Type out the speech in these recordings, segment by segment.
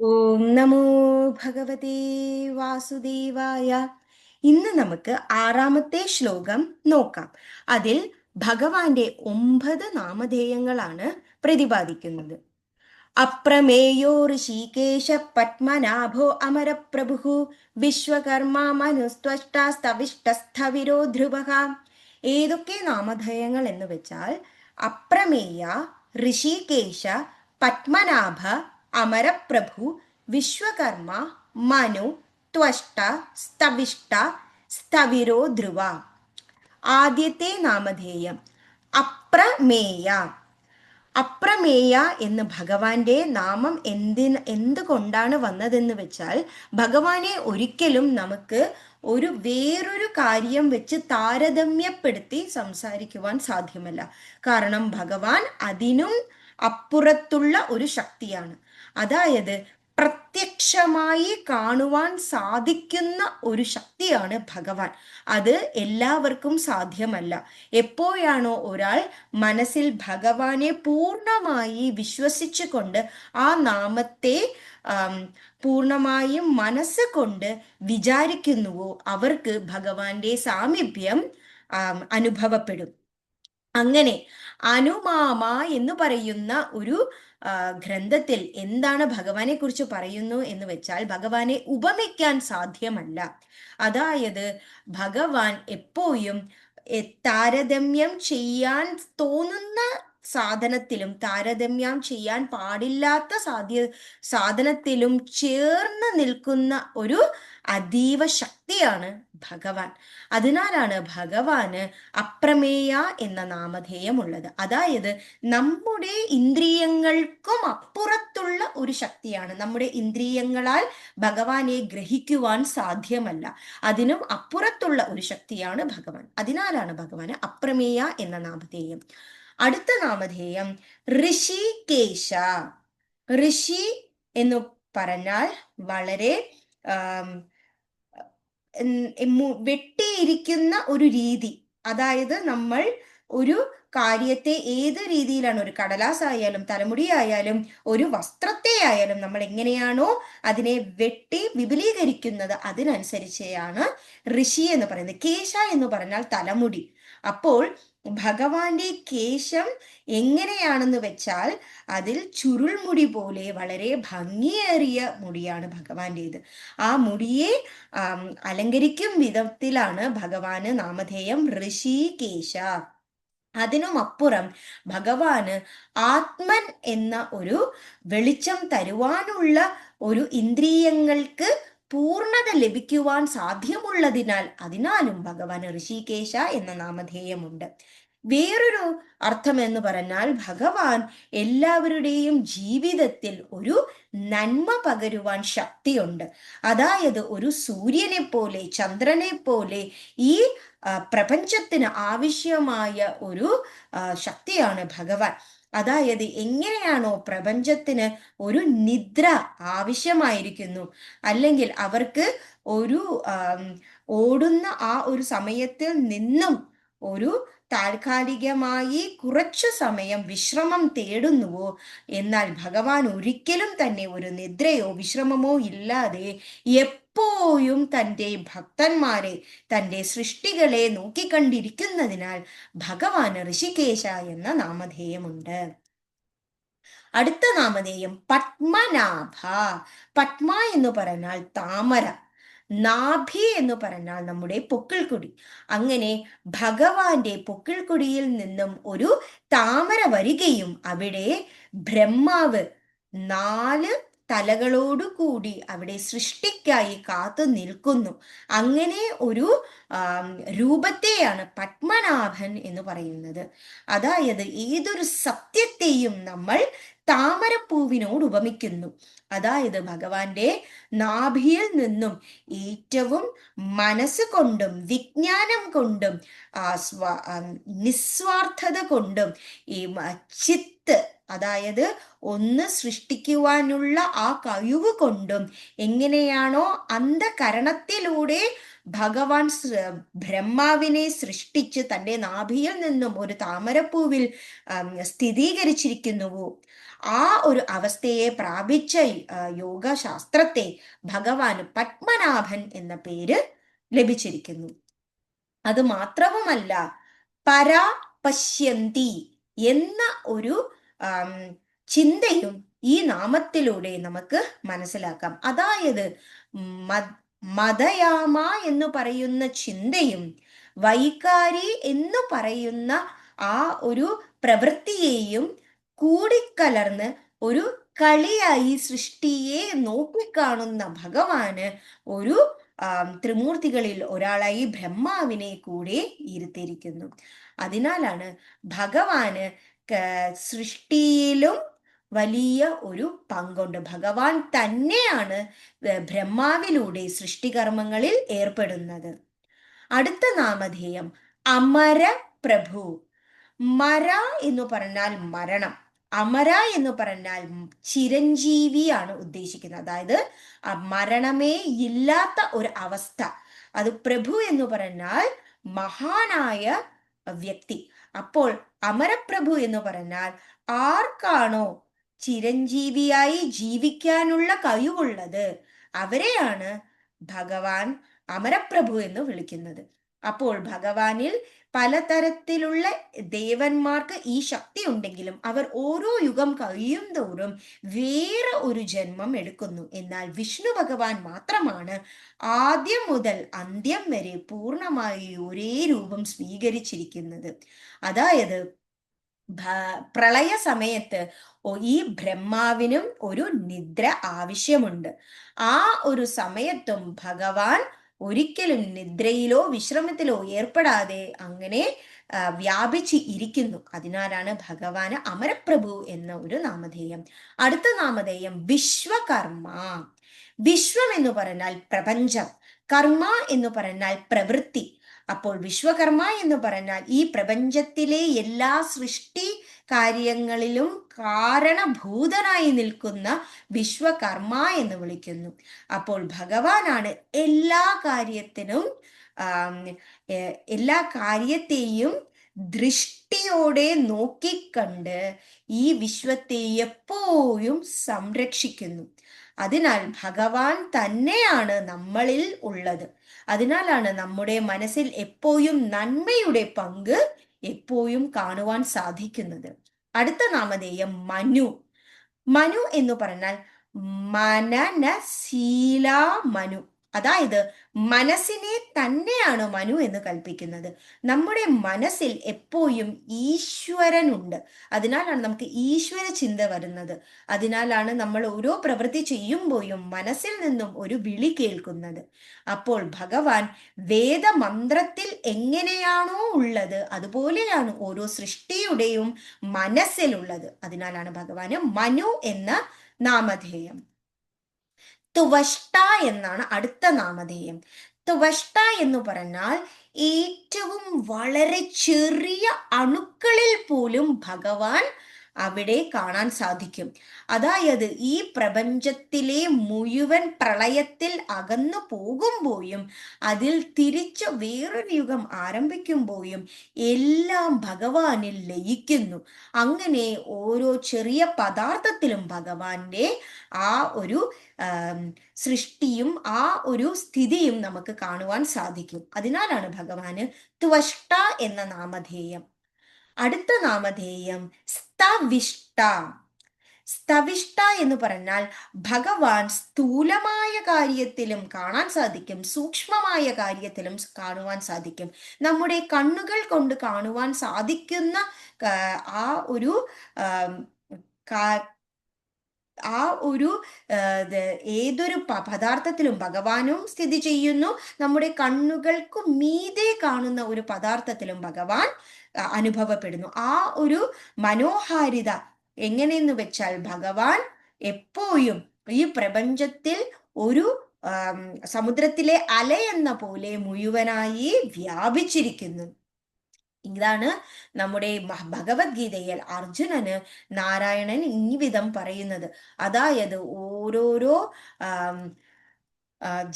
ഓം നമോ ഭഗവതേ വാസുദേവായ. ഇന്ന് നമുക്ക് ആറാമത്തെ ശ്ലോകം നോക്കാം. അതിൽ ഭഗവാന്റെ ഒമ്പത് നാമധേയങ്ങളാണ് പ്രതിപാദിക്കുന്നത്. അപ്രമേയോ ഋഷികേശ പത്മനാഭോ അമരപ്രഭു വിശ്വകർമ്മ മനുസ്ത്വഷ്ടസ്തവിഷ്ടസ്ഥവിരോ ധ്രുവ. ഏതൊക്കെ നാമധേയങ്ങൾ എന്ന് വെച്ചാൽ അപ്രമേയ ഋഷികേശ പത്മനാഭ അമരപ്രഭു വിശ്വകർമ്മ മനു ത്വഷ്ട സ്തവിഷ്ട സ്ഥവിരോ ധ്രുവ ആദ്യത്തെ നാമധേയം അപ്രമേയ. അപ്രമേയ എന്ന് ഭഗവാന്റെ നാമം എന്തിന് എന്തുകൊണ്ടാണ് വന്നതെന്ന് വെച്ചാൽ ഭഗവാനെ ഒരിക്കലും നമുക്ക് ഒരു വേറൊരു കാര്യം വെച്ച് താരതമ്യപ്പെടുത്തി സംസാരിക്കുവാൻ സാധ്യമല്ല. കാരണം ഭഗവാൻ അതിനും അപ്പുറത്തുള്ള ഒരു ശക്തിയാണ്. അതായത് പ്രത്യക്ഷമായി കാണുവാൻ സാധിക്കുന്ന ഒരു ശക്തിയാണ് ഭഗവാൻ. അത് എല്ലാവർക്കും സാധ്യമല്ല. എപ്പോഴാണോ ഒരാൾ മനസ്സിൽ ഭഗവാനെ പൂർണമായി വിശ്വസിച്ചുകൊണ്ട് ആ നാമത്തെ പൂർണമായും മനസ്സുകൊണ്ട് വിചാരിക്കുന്നുവോ അവർക്ക് ഭഗവാന്റെ സാമീപ്യം അനുഭവപ്പെടും. അങ്ങനെ അനുമാമ എന്ന് പറയുന്ന ഒരു ഗ്രന്ഥത്തിൽ എന്താണ് ഭഗവാനെ കുറിച്ച് പറയുന്നു എന്ന് വെച്ചാൽ ഭഗവാനെ ഉപമിക്കാൻ സാധ്യമല്ല. അതായത് ഭഗവാൻ എപ്പോഴും താരതമ്യം ചെയ്യാൻ തോന്നുന്ന സാധനത്തിലും താരതമ്യം ചെയ്യാൻ പാടില്ലാത്ത സാധ്യ സാധനത്തിലും ചേർന്ന് നിൽക്കുന്ന ഒരു അതീവ ശക്തിയാണ് ഭഗവാൻ. അതിനാലാണ് ഭഗവാന് അപ്രമേയ എന്ന നാമധേയം ഉള്ളത് അതായത് നമ്മുടെ ഇന്ദ്രിയങ്ങൾക്കും അപ്പുറത്തുള്ള ഒരു ശക്തിയാണ്. നമ്മുടെ ഇന്ദ്രിയങ്ങളാൽ ഭഗവാനെ ഗ്രഹിക്കുവാൻ സാധ്യമല്ല. അതിനും അപ്പുറത്തുള്ള ഒരു ശക്തിയാണ് ഭഗവാൻ. അതിനാലാണ് ഭഗവാന് അപ്രമേയ എന്ന നാമധേയം. അടുത്ത നാമധേയം ഋഷികേശ. ഋഷി എന്ന് പറഞ്ഞാൽ വളരെ വെട്ടിയിരിക്കുന്ന ഒരു രീതി. അതായത് നമ്മൾ ഒരു കാര്യത്തെ ഏത് രീതിയിലാണ് ഒരു കടലാസ് ആയാലും തലമുടി ആയാലും ഒരു വസ്ത്രത്തെ ആയാലും നമ്മൾ എങ്ങനെയാണോ അതിനെ വെട്ടി വിപുലീകരിക്കുന്നത് അതിനനുസരിച്ചാണ് ഋഷി എന്ന് പറയുന്നത്. കേശ എന്ന് പറഞ്ഞാൽ തലമുടി. അപ്പോൾ ഭഗവാന്റെ കേശം എങ്ങനെയാണെന്ന് വെച്ചാൽ അതിൽ ചുരുൾമുടി പോലെ വളരെ ഭംഗിയേറിയ മുടിയാണ് ഭഗവാന്റേത്. ആ മുടിയെ അലങ്കരിക്കും വിധത്തിലാണ് ഭഗവാന് നാമധേയം ഋഷികേശ. അതിനും അപ്പുറം ഭഗവാന് ആത്മൻ എന്ന ഒരു വെളിച്ചം തരുവാനുള്ള ഒരു ഇന്ദ്രിയങ്ങൾക്ക് പൂർണത ലഭിക്കുവാൻ സാധ്യമുള്ളതിനാൽ അതിനാലും ഭഗവാൻ ഋഷികേശ എന്ന നാമധേയമുണ്ട്. വേറൊരു അർത്ഥം എന്ന് പറഞ്ഞാൽ ഭഗവാൻ എല്ലാവരുടെയും ജീവിതത്തിൽ ഒരു നന്മ പകരുവാൻ ശക്തിയുണ്ട്. അതായത് ഒരു സൂര്യനെ പോലെ ചന്ദ്രനെ പോലെ ഈ പ്രപഞ്ചത്തിന് ആവശ്യമായ ഒരു ശക്തിയാണ് ഭഗവാൻ. അതായത് എങ്ങനെയാണോ പ്രപഞ്ചത്തിന് ഒരു നിദ്ര ആവശ്യമായിരിക്കുന്നു. അല്ലെങ്കിൽ അവർക്ക് ഒരു ഓടുന്ന ആ ഒരു സമയത്തിൽ നിന്നും ഒരു താൽക്കാലികമായി കുറച്ചു സമയം വിശ്രമം തേടുന്നുവോ? എന്നാൽ ഭഗവാൻ ഒരിക്കലും തന്നെ ഒരു നിദ്രയോ വിശ്രമമോ ഇല്ലാതെ എപ്പോഴും തന്റെ ഭക്തന്മാരെ തന്റെ സൃഷ്ടികളെ നോക്കിക്കണ്ടിരിക്കുന്നതിനാൽ ഭഗവാൻ ഋഷികേശ എന്ന നാമധേയമുണ്ട്. അടുത്ത നാമധേയം പത്മനാഭ. പത്മ എന്ന് പറഞ്ഞാൽ താമര. നാഭി എന്ന് പറഞ്ഞാൽ നമ്മുടെ പൊക്കിൾക്കൊടി. അങ്ങനെ ഭഗവാന്റെ പൊക്കിൾക്കൊടിയിൽ നിന്നും ഒരു താമര വരികയും അവിടെ ബ്രഹ്മാവ് നാല് തലകളോടുകൂടി അവിടെ സൃഷ്ടിക്കായി കാത്തു നിൽക്കുന്നു. അങ്ങനെ ഒരു രൂപത്തെയാണ് പത്മനാഭൻ എന്ന് പറയുന്നത്. അതായത് ഏതൊരു സത്യത്തെയും നമ്മൾ താമരപ്പൂവിനോട് ഉപമിക്കുന്നു. അതായത് ഭഗവാന്റെ നാഭിയിൽ നിന്നും ഏറ്റവും മനസ്സ് കൊണ്ടും വിജ്ഞാനം കൊണ്ടും നിസ്വാർത്ഥത കൊണ്ടും ഈ ചിത്ത് അതായത് ഒന്ന് സൃഷ്ടിക്കുവാനുള്ള ആ കഴിവ് കൊണ്ടും എങ്ങനെയാണോ അന്ധകരണത്തിലൂടെ ഭഗവാൻ ബ്രഹ്മാവിനെ സൃഷ്ടിച്ച് തന്റെ നാഭിയിൽ നിന്നും ഒരു താമരപ്പൂവിൽ സ്ഥിരീകരിച്ചിരിക്കുന്നുവോ? ആ ഒരു അവസ്ഥയെ പ്രാപിച്ച യോഗശാസ്ത്രത്തെ ഭഗവാൻ പത്മനാഭൻ എന്ന പേര് ലഭിച്ചിരിക്കുന്നു. അത് മാത്രവുമല്ല പരാപശ്യന്തി എന്ന ഒരു ചിന്തയും ഈ നാമത്തിലൂടെ നമുക്ക് മനസ്സിലാക്കാം. അതായത് മതയാമ എന്ന് പറയുന്ന ചിന്തയും വൈകാരി എന്ന് പറയുന്ന ആ ഒരു പ്രവൃത്തിയെയും കൂടിക്കലർന്ന് ഒരു കളിയായി സൃഷ്ടിയെ നോക്കിക്കാണുന്ന ഭഗവാന് ഒരു ത്രിമൂർത്തികളിൽ ഒരാളായി ബ്രഹ്മാവിനെ കൂടെ ഇരുത്തിയിരിക്കുന്നു. അതിനാലാണ് ഭഗവാന് സൃഷ്ടിയിലും വലിയ ഒരു പങ്കുണ്ട്. ഭഗവാൻ തന്നെയാണ് ബ്രഹ്മാവിലൂടെ സൃഷ്ടികർമ്മങ്ങളിൽ ഏർപ്പെടുന്നത്. അടുത്ത നാമധേയം അമര പ്രഭു മര എന്ന് പറഞ്ഞാൽ മരണം. അമര എന്ന് പറഞ്ഞാൽ ചിരഞ്ജീവിയാണ് ഉദ്ദേശിക്കുന്നത്. അതായത് മരണമേ ഇല്ലാത്ത ഒരു അവസ്ഥ. അത് പ്രഭു എന്ന് പറഞ്ഞാൽ മഹാനായ വ്യക്തി. അപ്പോൾ അമരപ്രഭു എന്ന് പറഞ്ഞാൽ ആർക്കാണോ ചിരഞ്ജീവിയായി ജീവിക്കാനുള്ള കഴിവുള്ളത്? അവരെയാണ് ഭഗവാൻ അമരപ്രഭു എന്ന് വിളിക്കുന്നത്. അപ്പോൾ ഭഗവാനിൽ പലതരത്തിലുള്ള ദേവന്മാർക്ക് ഈ ശക്തി ഉണ്ടെങ്കിലും അവർ ഓരോ യുഗം കഴിയും തോറും വേറെ ഒരു ജന്മം എടുക്കുന്നു. എന്നാൽ വിഷ്ണു ഭഗവാൻ മാത്രമാണ് ആദ്യം മുതൽ അന്ത്യം വരെ പൂർണമായി ഒരേ രൂപം സ്വീകരിച്ചിരിക്കുന്നത്. അതായത് പ്രളയ സമയത്ത് ഈ ബ്രഹ്മാവിനും ഒരു നിദ്ര ആവശ്യമുണ്ട്. ആ ഒരു സമയത്തും ഭഗവാൻ ഒരിക്കലും നിദ്രയിലോ വിശ്രമത്തിലോ ഏർപ്പെടാതെ അങ്ങനെ വ്യാപിച്ച് ഇരിക്കുന്നു. അതിനാലാണ് ഭഗവാന് അമരപ്രഭു എന്ന ഒരു നാമധേയം. അടുത്ത നാമധേയം വിശ്വകർമ്മ. വിശ്വം എന്ന് പറഞ്ഞാൽ പ്രപഞ്ചം. കർമ്മ എന്ന് പറഞ്ഞാൽ പ്രവൃത്തി. അപ്പോൾ വിശ്വകർമ്മ എന്ന് പറഞ്ഞാൽ ഈ പ്രപഞ്ചത്തിലെ എല്ലാ സൃഷ്ടി കാര്യങ്ങളിലും കാരണഭൂതനായി നിൽക്കുന്ന വിശ്വകർമ്മ എന്ന് വിളിക്കുന്നു. അപ്പോൾ ഭഗവാനാണ് എല്ലാ കാര്യത്തിനും എല്ലാ കാര്യത്തെയും ദൃഷ്ടിയോടെ നോക്കിക്കണ്ട് ഈ വിശ്വത്തെ എപ്പോഴും സംരക്ഷിക്കുന്നു. അതിനാൽ ഭഗവാൻ തന്നെയാണ് നമ്മളിൽ ഉള്ളത്. അതിനാലാണ് നമ്മുടെ മനസ്സിൽ എപ്പോഴും നന്മയുടെ പങ്ക് എപ്പോഴും കാണുവാൻ സാധിക്കുന്നത്. അടുത്ത നാമധേയം മനു. മനു എന്ന് പറഞ്ഞാൽ മനനശീല മനു അതായത് മനസ്സിനെ തന്നെയാണ് മനു എന്ന് കൽപ്പിക്കുന്നത്? നമ്മുടെ മനസ്സിൽ എപ്പോഴും ഈശ്വരനുണ്ട്. അതിനാലാണ് നമുക്ക് ഈശ്വര ചിന്ത വരുന്നത്. അതിനാലാണ് നമ്മൾ ഓരോ പ്രവൃത്തി ചെയ്യുമ്പോഴും മനസ്സിൽ നിന്നും ഒരു വിളി കേൾക്കുന്നത്. അപ്പോൾ ഭഗവാൻ വേദമന്ത്രത്തിൽ എങ്ങനെയാണോ ഉള്ളത് അതുപോലെയാണ് ഓരോ സൃഷ്ടിയുടെയും മനസ്സിലുള്ളത്. അതിനാലാണ് ഭഗവാന് മനു എന്ന നാമധേയം. തുവഷ്ട എന്നാണ് അടുത്ത നാമധേയം. തുവഷ്ട എന്ന് പറഞ്ഞാൽ ഏറ്റവും വളരെ ചെറിയ അണുക്കളിൽ പോലും ഭഗവാൻ അവിടെ കാണാൻ സാധിക്കും. അതായത് ഈ പ്രപഞ്ചത്തിലെ മുഴുവൻ പ്രളയത്തിൽ അകന്നു പോകുമ്പോഴും അതിൽ തിരിച്ച് വേറൊരു യുഗം ആരംഭിക്കുമ്പോഴും എല്ലാം ഭഗവാനിൽ ലയിക്കുന്നു. അങ്ങനെ ഓരോ ചെറിയ പദാർത്ഥത്തിലും ഭഗവാന്റെ ആ ഒരു സൃഷ്ടിയും ആ ഒരു സ്ഥിതിയും നമുക്ക് കാണുവാൻ സാധിക്കും. അതിനാലാണ് ഭഗവാന് ത്വഷ്ട എന്ന നാമധേയം. അടുത്ത നാമധേയം സ്തവിഷ്ട സ്തവിഷ്ട എന്ന് പറഞ്ഞാൽ ഭഗവാൻ സ്ഥൂലമായ കാര്യത്തിലും കാണാൻ സാധിക്കും സൂക്ഷ്മമായ കാര്യത്തിലും കാണുവാൻ സാധിക്കും. നമ്മുടെ കണ്ണുകൾ കൊണ്ട് കാണുവാൻ സാധിക്കുന്ന ആ ഒരു ആ ഒരു ഏതൊരു പദാർത്ഥത്തിലും ഭഗവാനും സ്ഥിതി ചെയ്യുന്നു. നമ്മുടെ കണ്ണുകൾക്ക് മീതെ കാണുന്ന ഒരു പദാർത്ഥത്തിലും ഭഗവാൻ അനുഭവപ്പെടുന്നു. ആ ഒരു മനോഹാരിത എങ്ങനെയെന്ന് വെച്ചാൽ ഭഗവാൻ എപ്പോഴും ഈ പ്രപഞ്ചത്തിൽ ഒരു സമുദ്രത്തിലെ അലയെന്ന പോലെ മുഴുവനായി വ്യാപിച്ചിരിക്കുന്നു. ഇതാണ് നമ്മുടെ ഭഗവത്ഗീതയിൽ അർജുനന് നാരായണൻ ഈ വിധം പറയുന്നത്. അതായത് ഓരോരോ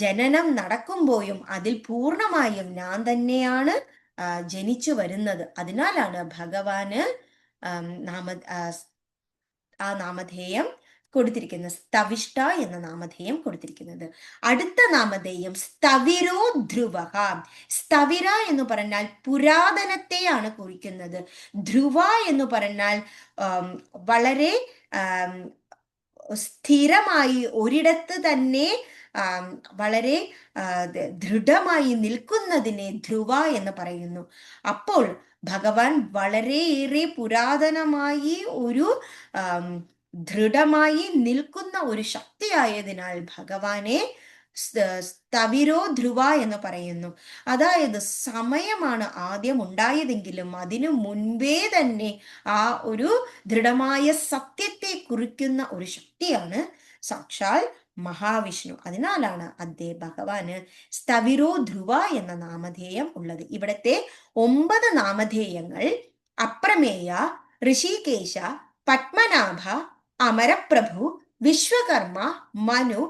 ജനനം നടക്കുമ്പോഴും അതിൽ പൂർണമായും ഞാൻ തന്നെയാണ് ജനിച്ചു വരുന്നത്. അതിനാലാണ് ഭഗവാന് നാമ ആ നാമധേയം കൊടുത്തിരിക്കുന്നത്. സ്തവിഷ്ട എന്ന നാമധേയം കൊടുത്തിരിക്കുന്നത്. അടുത്ത നാമധേയം സ്തവിരോ ധ്രുവ സ്തവിര എന്ന് പറഞ്ഞാൽ പുരാതനത്തെയാണ് കുറിക്കുന്നത്. ധ്രുവ എന്ന് പറഞ്ഞാൽ വളരെ സ്ഥിരമായി ഒരിടത്ത് തന്നെ വളരെ ദൃഢമായി നിൽക്കുന്നതിനെ ധ്രുവ എന്ന് പറയുന്നു. അപ്പോൾ ഭഗവാൻ വളരെയേറെ പുരാതനമായി ഒരു ദൃഢമായി നിൽക്കുന്ന ഒരു ശക്തിയായതിനാൽ ഭഗവാനെ തവിരോ ധ്രുവ എന്ന് പറയുന്നു. അതായത് സമയമാണ് ആദ്യം ഉണ്ടായതെങ്കിലും അതിനു മുൻപേ തന്നെ ആ ഒരു ദൃഢമായ സത്യത്തെ കുറിക്കുന്ന ഒരു ശക്തിയാണ് സാക്ഷാൽ മഹാവിഷ്ണു. അതിനാലാണ് അദ്ദേഹം ഭഗവാന് സ്തവിരോ ധ്രുവ എന്ന നാമധേയം ഉള്ളത്. ഇവിടത്തെ ഒമ്പത് നാമധേയങ്ങൾ അപ്രമേയ ഋഷികേശ പത്മനാഭ അമരപ്രഭു വിശ്വകർമ്മ മനു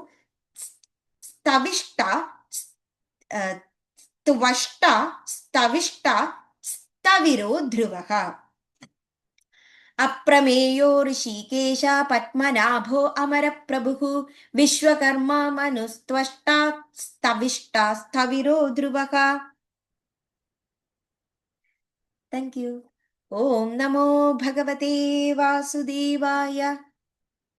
സ്തവിഷ്ട സ്- ആ, ത്വഷ്ട സ്തവിഷ്ട സ്തവിരോ ധ്രുവ അപ്രമേയോ ഋഷികേശ പത്മനാഭോ അമരപ്രഭു വിശ്വകർമ്മ മനുസ്ത്വഷ്ട സ്തവിഷ്ട സ്ഥവിരോ ധ്രുവ താങ്ക് യു ഓം നമോ ഭഗവതേ വാസുദേവായ